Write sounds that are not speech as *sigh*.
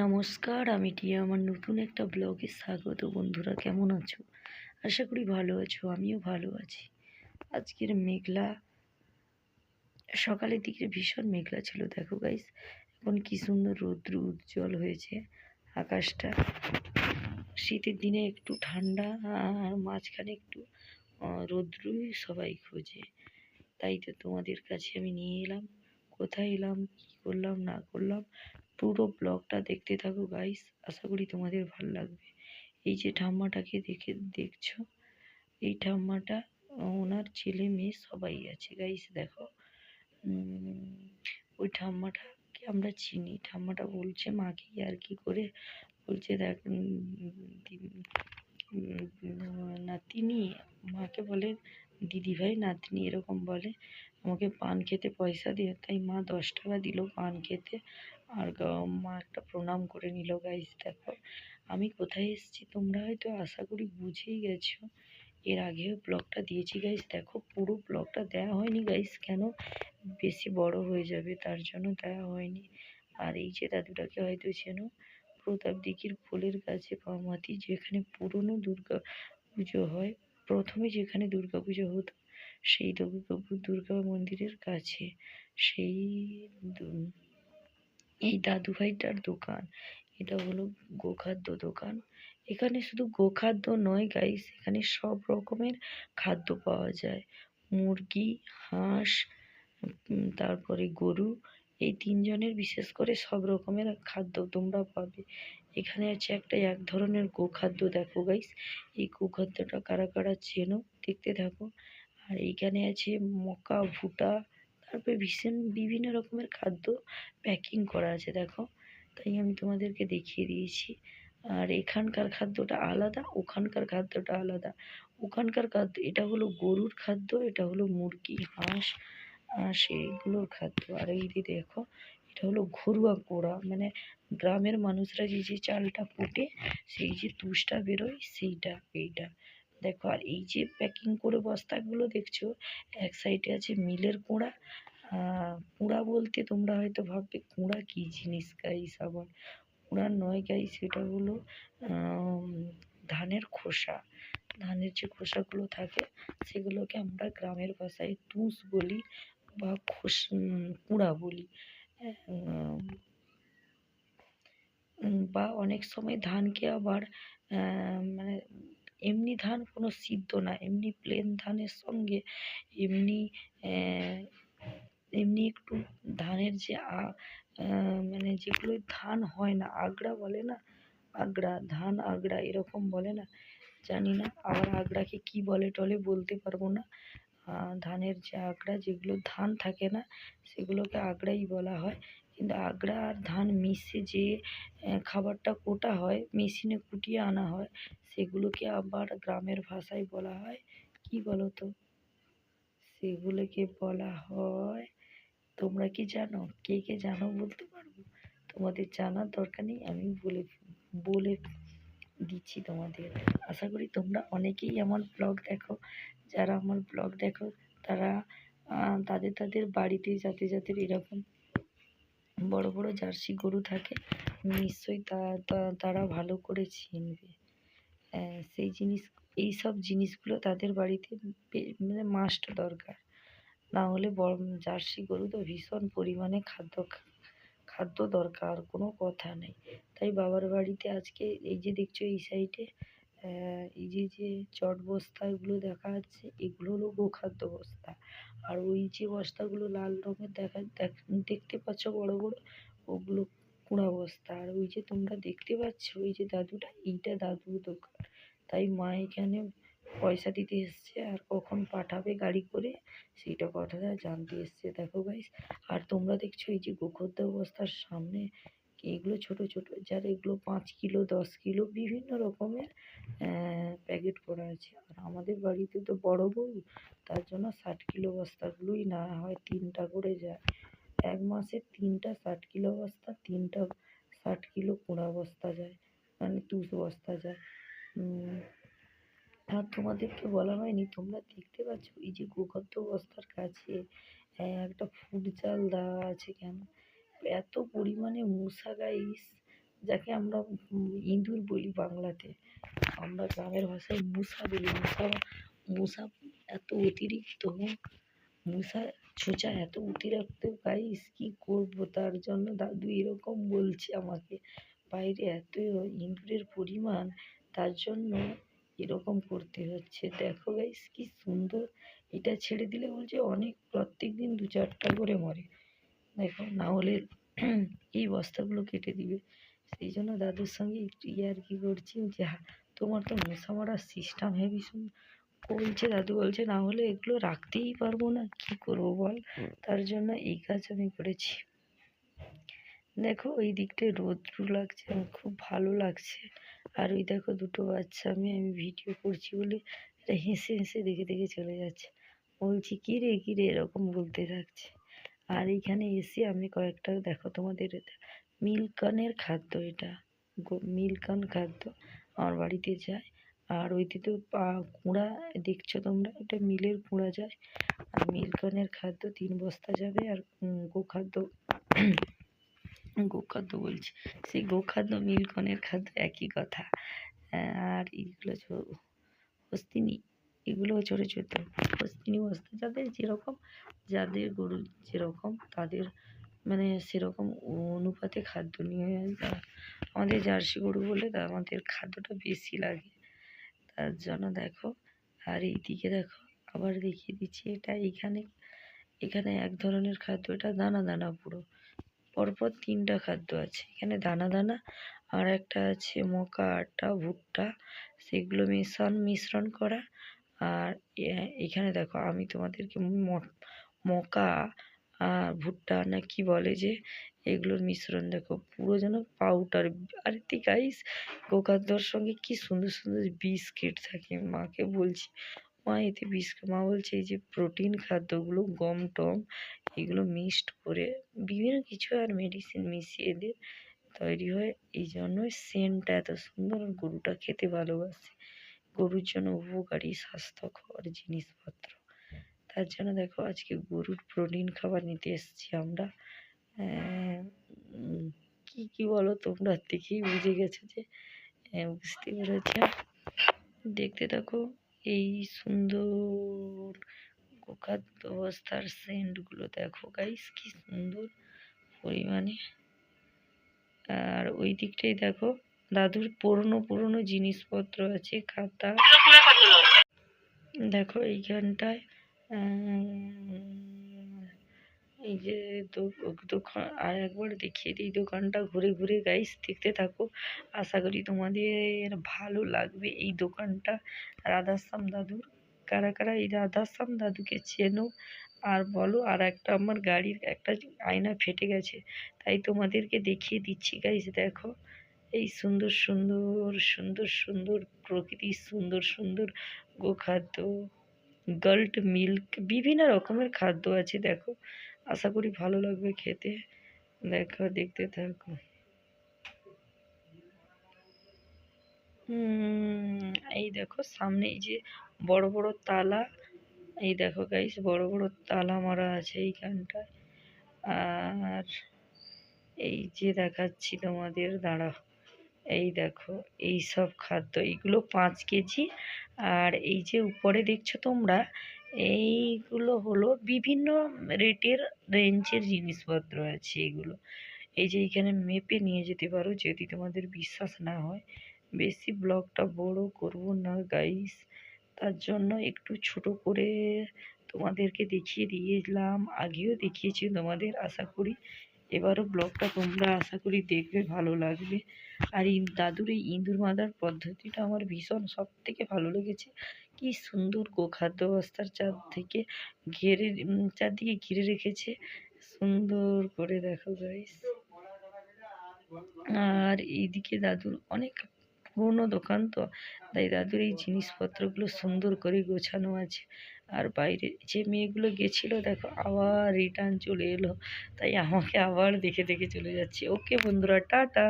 নমস্কার, আমি টিয়া। আমার নতুন একটা ব্লগে স্বাগত বন্ধুরা, কেমন আছো? আশা করি ভালো আছো, আমিও ভালো আছি। আজকের মেঘলা, সকালের দিকে ভীষণ মেঘলা ছিল, দেখো গাইস এখন কি সুন্দর রৌদ্র উজ্জ্বল হয়েছে আকাশটা। শীতের দিনে একটু ঠান্ডা আর মাঝখানে একটু রৌদ্রই সবাই খোঁজে। তাই তো তোমাদের কাছে আমি নিয়ে এলাম, কোথায় এলাম, কী করলাম, না করলাম পুরো ব্লগটা দেখতে থাকো গাইস আশা করি তোমাদের ভালো লাগবে। এই যে ঠাম্মাটাকে দেখে, দেখছ? এই ঠাম্মাটা, ওনার ছেলে মেয়ে সবাই আছে গাইস দেখো। ওই ঠাম্মাটাকে আমরা চিনি। ঠাম্মাটা বলছে, মাকে আর কি করে? বলছে, দেখ নাতিনি মাকে বলে দিদি ভাই নাতনি, এরকম বলে, আমাকে পান খেতে পয়সা দিয়ে তাই মা দশ টাকা দিল পান খেতে। আর মা একটা প্রণাম করে নিল, গাইস দেখো, আমি কোথায় এসেছি? তোমরা হয়তো আশা করি বুঝেই গেছো। এর আগেও ব্লগটা দিয়েছি, গাইস দেখো, পুরো ব্লগটা দেওয়া হয়নি, গাইস। কেন? বেশি বড় হয়ে যাবে, তার জন্য দেওয়া হয়নি। আর এই যে দাদুটাকে হয়তো চেনো প্রতাপ দিঘির ফুলের কাছে পামাতি যেখানে পুরনো দুর্গা পুজো হয়, প্রথমে যেখানে দুর্গা পুজো হতো, সেই দুর্গাপুর দুর্গা মন্দিরের কাছে। সেই এই দাদু ভাইটার দোকান। এটা হলো গোখাদ্য দোকান। এখানে শুধু গোখাদ্য নয় গাইস এখানে সব রকমের খাদ্য পাওয়া যায়। মুরগি, হাঁস তারপরে গরু, এই তিনজনের বিশেষ করে সব রকমের খাদ্য তোমরা পাবে। এখানে আছে একটা এক ধরনের গোখাদ্য, দেখো গাইস এই গোখাদ্যটা কারা কারা চেনো? দেখতে থাকো। আর এইখানে আছে মকা, ভুট্টা তারপরে ভীষণ বিভিন্ন রকমের খাদ্য প্যাকিং করা আছে দেখো। তাই আমি তোমাদেরকে দেখিয়ে দিয়েছি। আর এখানকার খাদ্যটা আলাদা ওখানকার খাদ্যটা আলাদা। ওখানকার খাদ্য এটা হলো গরুর খাদ্য এটা হলো মুরগি হাঁস আহ, সেইগুলোর খাদ্য। আর এই যে দেখো এটা হলো ঘরোয়া কোড়া। মানে গ্রামের মানুষরা যে যে চালটা কুটে সেই যে তুষটা বেরোয় সেইটা এইটা। দেখো, আর এই যে প্যাকিং করে বস্তাগুলো দেখছ, এক সাইডে আছে মিলের কুড়া কুড়া বলতে তোমরা হয়তো ভাববে, কুড়া কি জিনিস গাইস আবার কুড়া নয় গাইস সেটা হলো ধানের খোসা। ধানের যে খোসাগুলো থাকে, সেগুলোকে আমরা গ্রামের ভাষায় তুষ বলি বা খোস কুড়া বলি। বা অনেক সময় ধানকে আবার মানে এমনি ধান কোনো সিদ্ধ না, এমনি প্লেন ধানের সঙ্গে এমনি এমনি একটু ধানের যে মানে যেগুলো ধান হয় না আগড়া বলে না? আগড়া ধান আগড়া এরকম বলে না? জানি না, আবার আগড়াকে কি বলে টলে বলতে পারব না। ধানের যে আগড়া যেগুলো ধান থাকে না, সেগুলোকে আগড়াই বলা হয়। কিন্তু আগড়া আর ধান মিশে যে খাবারটা কোটা হয়, মেশিনে কুটিয়ে আনা হয়, সেগুলোকে আবার গ্রামের ভাষায় বলা হয়। কি বলো তো সেগুলোকে বলা হয়, তোমরা কি জানো? কে কে জানো বলতে পারব? তোমাদের জানার দরকার নেই, আমি বলে বলে দিচ্ছি তোমাদের। আশা করি তোমরা অনেকেই আমার ব্লগ দেখো, যারা আমার ব্লগ দেখো, তারা তাদের তাদের বাড়িতে যাতে যাদের এরকম বড় বড় জার্সি গরু থাকে, নিশ্চয়ই তারা ভালো করে চিনবে। সেই জিনিস, এই সব জিনিসগুলো তাদের বাড়িতে মানে মাস্ট দরকার। না হলে বড় জার্সি গরু তো ভীষণ পরিমাণে খাদ্য খাদ্য দরকার, কোনো কথা নেই। তাই বাবার বাড়িতে আজকে এই যে দেখছ এই সাইডে এই যে যে চট বস্তাগুলো দেখা যাচ্ছে, এগুলো হলো গোখাদ্য বস্তা। আর ওই যে বস্তাগুলো লাল রঙের দেখা, দেখ- দেখতে পাচ্ছ বড় বড়, ওগুলো কুড়া বস্তা। আর ওই যে তোমরা দেখতে পাচ্ছ, ওই যে দাদুটা, এইটা দাদুর দোকান। তাই মা এখানে পয়সা দিতে এসছে, আর কখন পাঠাবে গাড়ি করে, সেইটা কথাটা জানতে এসছে। দেখো গাইস আর তোমরা দেখছ এই যে গোখদ্দ বস্তার সামনে এগুলো ছোট ছোট। যার এগুলো পাঁচ কিলো, দশ কিলো বিভিন্ন রকমের প্যাকেট করা আছে। আর আমাদের বাড়িতে তো বড় গরু তার জন্য ষাট কিলো বস্তাগুলোই নেওয়া হয়, তিনটা করে যায়। এক মাসে তিনটা ষাট কিলো বস্তা, তিনটা ষাট কিলো কুড়া বস্তা যায় মানে তুষ বস্তা যায়। আর তোমাদেরকে বলা হয়নি, তোমরা দেখতে পাচ্ছ এই যে গোখাদ্য বস্তার কাছে একটা ফুড জাল দেওয়া আছে কেন? এত পরিমাণে মশা গাইস যাকে আমরা ইঁদুর বলি বাংলাতে। আমরা গ্রামের ভাষায় মূষা বলি। মূষা মূষা এত অতিরিক্ত। মূষা ছোচা এত অতিরিক্ত গাইস কী করব? তার জন্য দাদু এরকম বলছে আমাকে। বাইরে এত ইঁদুরের পরিমাণ, তার জন্য এরকম করতে হচ্ছে। দেখো গাইস কি সুন্দর। এটা ছেড়ে দিলে বলছে অনেক প্রত্যেক দিন দু চারটা করে মরে। দেখো না হলে *clears throat* এই বস্তাগুলো কেটে দিবে। সেই জন্য দাদুর সঙ্গে একটু ইয়ার্কি করছি যে তোমার তো মশা মারার সিস্টেম হেবি সুন্দর বলছে দাদু বলছে না হলে এগুলো রাখতেই পারব না কী করব বল? তার জন্য এই কাজ আমি করেছি। দেখো ওই দিকটায় রৌদ্র লাগছে আমার খুব ভালো লাগছে। আর ওই দেখো দুটো বাচ্চা আমি আমি ভিডিও করছি বলে এটা হেসে হেসে দেখে দেখে চলে যাচ্ছে। বলছি কী রে কী রে? এরকম বলতে থাকছে। আর এইখানে এসে আমি কয়েকটা, দেখো তোমাদের মিল্কনের খাদ্য এটা। মিল্কন খাদ্য আমার বাড়িতে যায়। আর ওইদিকে পা কুঁড়া দেখছ তোমরা? এটা মিলের কুঁড়া যায়। আর মিল্কনের খাদ্য তিন বস্তা যাবে। আর গোখাদ্য গোখাদ্য বলছি। সেই গোখাদ্য, মিল্কনের খাদ্য একই কথা। আর এইগুলো হস্তিনি। এগুলো ছোটো ছোটো হস্তিনি বস্তা যাদের যেরকম, যাদের গরু যেরকম, তাদের মানে সেরকম অনুপাতে খাদ্য নিয়ে আমাদের জার্সি গরু বলে আমাদের খাদ্যটা বেশি লাগে। তার জন্য দেখো, আর এইদিকে দেখো, আবার দেখিয়ে দিচ্ছি, এটা এখানে এখানে এক ধরনের খাদ্য, এটা দানা দানা পুরো। পরপর তিনটা খাদ্য আছে। এখানে দানা দানা, আর একটা আছে মকা, আটা, ভুট্টা, সেগুলো মিশ্রণ মিশ্রণ করা আর এখানে দেখো আমি তোমাদেরকে মকা আর ভুট্টা না কি বলে যে, এগুলোর মিশ্রণ দেখো পুরো যেন পাউডার আর তি গাইস গোখাদ্যর সঙ্গে কি সুন্দর সুন্দর বিস্কিট থাকে, মাকে বলছি, মা এতে বিস্কুট মা বলছে এই যে প্রোটিন খাদ্যগুলো গম, টম এগুলো মিক্সড করে বিভিন্ন কিছু আর মেডিসিন মিশিয়ে দিয়ে তৈরি হয়, এই জন্যই সেন্টটা এত সুন্দর আর গরুটা খেতে ভালোবাসে। গরুর জন্য উপকারী স্বাস্থ্যকর জিনিসপত্র। তার জন্য দেখো আজকে গরুর প্রোটিন খাবার নিতে এসেছি আমরা। কি কি বলো তোমরা? দেখেই বুঝে গেছো যে বুঝতে পেরেছ? দেখতে থাকো এই সুন্দর গোখাদ্য অবস্থার সেন্টগুলো দেখো গাইস কি সুন্দর পরিমাণে। আর ওই দিকটাই দেখো দাদুর পুরনো পুরনো জিনিসপত্র আছে, খাতা। দেখো এইখানটায় এই যে দোকান, আর একবার দেখিয়ে দিই, দোকানটা ঘুরে ঘুরে গাইস দেখতে থাকো। আশা করি তোমাদের ভালো লাগবে এই দোকানটা। রাধাশ্যাম দাদুর কারা কারা এই রাধাশ্যাম দাদুকে চেনো? আর বলো, আর একটা আমার গাড়ির একটা আয়না ফেটে গেছে, তাই তোমাদেরকে দেখিয়ে দিচ্ছি গাইস দেখো। এই সুন্দর সুন্দর সুন্দর সুন্দর প্রকৃতির সুন্দর সুন্দর গোখাদ্য গল্ট মিল্ক বিভিন্ন রকমের খাদ্য আছে, দেখো। আশা করি ভালো লাগবে খেতে। দেখো, দেখতে থাকো। এই দেখো, সামনে এই যে বড় বড় তালা। এই দেখো গাইস বড় বড় তালা মারা আছে এইখানটায়। আর এই যে দেখাচ্ছি তোমাদের দাঁড়া এই দেখো, এই সব খাদ্য, এইগুলো পাঁচ কেজি। আর এই যে উপরে দেখছ তোমরা, এইগুলো হলো বিভিন্ন রেটের রেঞ্জের জিনিসপত্র আছে এগুলো। এই যে এইখানে মেপে নিয়ে যেতে পারো, যদি তোমাদের বিশ্বাস না হয়। বেশি ব্লগটা বড় করব না গাইস তার জন্য একটু ছোট করে তোমাদেরকে দেখিয়ে দিয়েছিলাম আগেও দেখিয়েছি তোমাদের, আশা করি এবারও ব্লগটা তোমরা আশা করি দেখবে, ভালো লাগবে। আর এই দাদুর এই ইঁদুর বাঁধার পদ্ধতিটা আমার ভীষণ সব থেকে ভালো লেগেছে। কি সুন্দর গোখাদ্য অবস্থার চার থেকে ঘেরে চারদিকে ঘিরে রেখেছে। সুন্দর করে দেখো গাইস আর এইদিকে দাদুর অনেক পুরোনো দোকান তো, তাই দাদুর এই জিনিসপত্রগুলো সুন্দর করে গোছানো আছে। আর বাইরে। যে মেয়েগুলো গেছিল, দেখো, আবার রিটার্ন চলে এলো। তাই আমাকে আবার দেখে দেখে চলে যাচ্ছে। ওকে বন্ধুরা, টাটা!